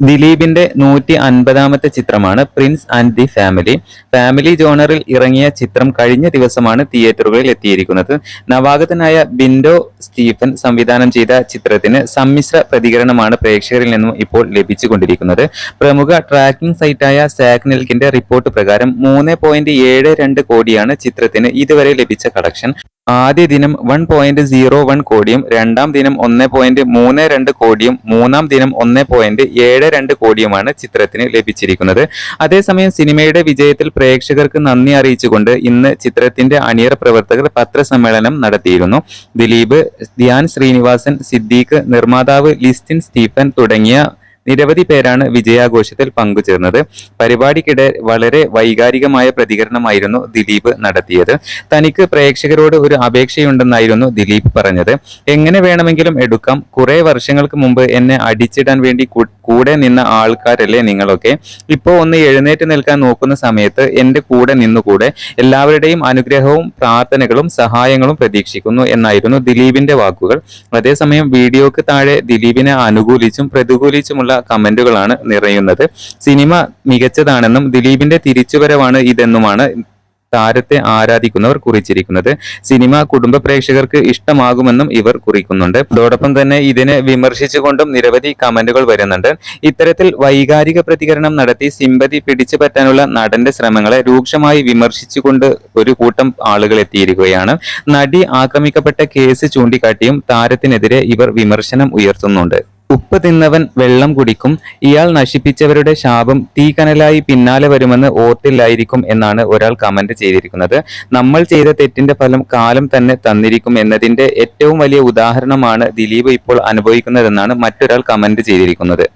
ദിലീപിന്റെ നൂറ്റി അൻപതാമത്തെ ചിത്രമാണ് prince and the family family ജോണറിൽ ഇറങ്ങിയ ചിത്രം കഴിഞ്ഞ ദിവസമാണ് തിയേറ്ററുകളിൽ എത്തിയിരിക്കുന്നത്. നവാഗതനായ ബിൻഡോ സ്റ്റീഫൻ സംവിധാനം ചെയ്ത ചിത്രത്തിന് സമ്മിശ്ര പ്രതികരണമാണ് പ്രേക്ഷകരിൽ നിന്നും ഇപ്പോൾ ലഭിച്ചുകൊണ്ടിരിക്കുന്നത്. പ്രമുഖ ട്രാക്കിംഗ് സൈറ്റായ സാക്നിൽക്കിന്റെ റിപ്പോർട്ട് പ്രകാരം മൂന്ന് കോടിയാണ് ചിത്രത്തിന് ഇതുവരെ ലഭിച്ച കളക്ഷൻ ആദ്യ ദിനം വൺ പോയിന്റ് സീറോ വൺ കോടിയും രണ്ടാം ദിനം ഒന്ന് പോയിന്റ് മൂന്ന് രണ്ട് കോടിയും മൂന്നാം ദിനം ഒന്ന് പോയിന്റ് ഏഴ് രണ്ട് കോടിയുമാണ് ചിത്രത്തിന് ലഭിച്ചിരിക്കുന്നത്. അതേസമയം സിനിമയുടെ വിജയത്തിൽ പ്രേക്ഷകർക്ക് നന്ദി അറിയിച്ചുകൊണ്ട് ഇന്ന് ചിത്രത്തിന്റെ അണിയർ പ്രവർത്തകർ പത്രസമ്മേളനം നടത്തിയിരുന്നു. ദിലീപ് ധ്യാൻ ശ്രീനിവാസൻ സിദ്ദീഖ് നിർമ്മാതാവ് ലിസ്റ്റിൻ സ്റ്റീഫൻ തുടങ്ങിയ നിരവധി പേരാണ് വിജയാഘോഷത്തിൽ പങ്കുചേർന്നത്. പരിപാടിക്കിടെ വളരെ വൈകാരികമായ പ്രതികരണമായിരുന്നു ദിലീപ് നടത്തിയത്. തനിക്ക് പ്രേക്ഷകരോട് ഒരു അപേക്ഷയുണ്ടെന്നായിരുന്നു ദിലീപ് പറഞ്ഞത്. എങ്ങനെ വേണമെങ്കിലും എടുക്കാം. കുറെ വർഷങ്ങൾക്ക് മുമ്പ് എന്നെ അടിച്ചിടാൻ വേണ്ടി കൂടെ നിന്ന ആൾക്കാരല്ലേ നിങ്ങളൊക്കെ. ഇപ്പോ ഒന്ന് എഴുന്നേറ്റ് നിൽക്കാൻ നോക്കുന്ന സമയത്ത് എന്റെ കൂടെ നിന്നുകൂടെ എല്ലാവരുടെയും അനുഗ്രഹവും പ്രാർത്ഥനകളും സഹായങ്ങളും പ്രതീക്ഷിക്കുന്നു എന്നായിരുന്നു ദിലീപിന്റെ വാക്കുകൾ. അതേസമയം വീഡിയോക്ക് താഴെ ദിലീപിനെ അനുകൂലിച്ചും പ്രതികൂലിച്ചുമുള്ള കമന്റുകളാണ് നിറയുന്നത്. സിനിമ മികച്ചതാണെന്നും ദിലീപിന്റെ തിരിച്ചുവരവാണ് ഇതെന്നുമാണ് താരത്തെ ആരാധിക്കുന്നവർ കുറിച്ചിരിക്കുന്നത്. സിനിമ കുടുംബ പ്രേക്ഷകർക്ക് ഇഷ്ടമാകുമെന്നും ഇവർ കുറിക്കുന്നുണ്ട്. അതോടൊപ്പം തന്നെ ഇതിനെ വിമർശിച്ചുകൊണ്ടും നിരവധി കമന്റുകൾ വരുന്നുണ്ട്. ഇത്തരത്തിൽ വൈകാരിക പ്രതികരണം നടത്തി സിമ്പതി പിടിച്ചു പറ്റാനുള്ള നടന്റെ ശ്രമങ്ങളെ രൂക്ഷമായി വിമർശിച്ചുകൊണ്ട് ഒരു കൂട്ടം ആളുകൾ എത്തിയിരിക്കുകയാണ്. നടി ആക്രമിക്കപ്പെട്ട കേസ് ചൂണ്ടിക്കാട്ടിയും താരത്തിനെതിരെ ഇവർ വിമർശനം ഉയർത്തുന്നുണ്ട്. ഉപ്പ് തിന്നവൻ വെള്ളം കുടിക്കും. ഇയാൾ നശിപ്പിച്ചവരുടെ ശാപം തീക്കനലായി പിന്നാലെ വരുമെന്ന് ഓർത്തില്ലായിരിക്കും എന്നാണ് ഒരാൾ കമന്റ് ചെയ്തിരിക്കുന്നത്. നമ്മൾ ചെയ്ത തെറ്റിന്റെ ഫലം കാലം തന്നെ തന്നിരിക്കും എന്നതിന്റെ ഏറ്റവും വലിയ ഉദാഹരണമാണ് ദിലീപ് ഇപ്പോൾ അനുഭവിക്കുന്നതെന്നാണ് മറ്റൊരാൾ കമന്റ് ചെയ്തിരിക്കുന്നത്.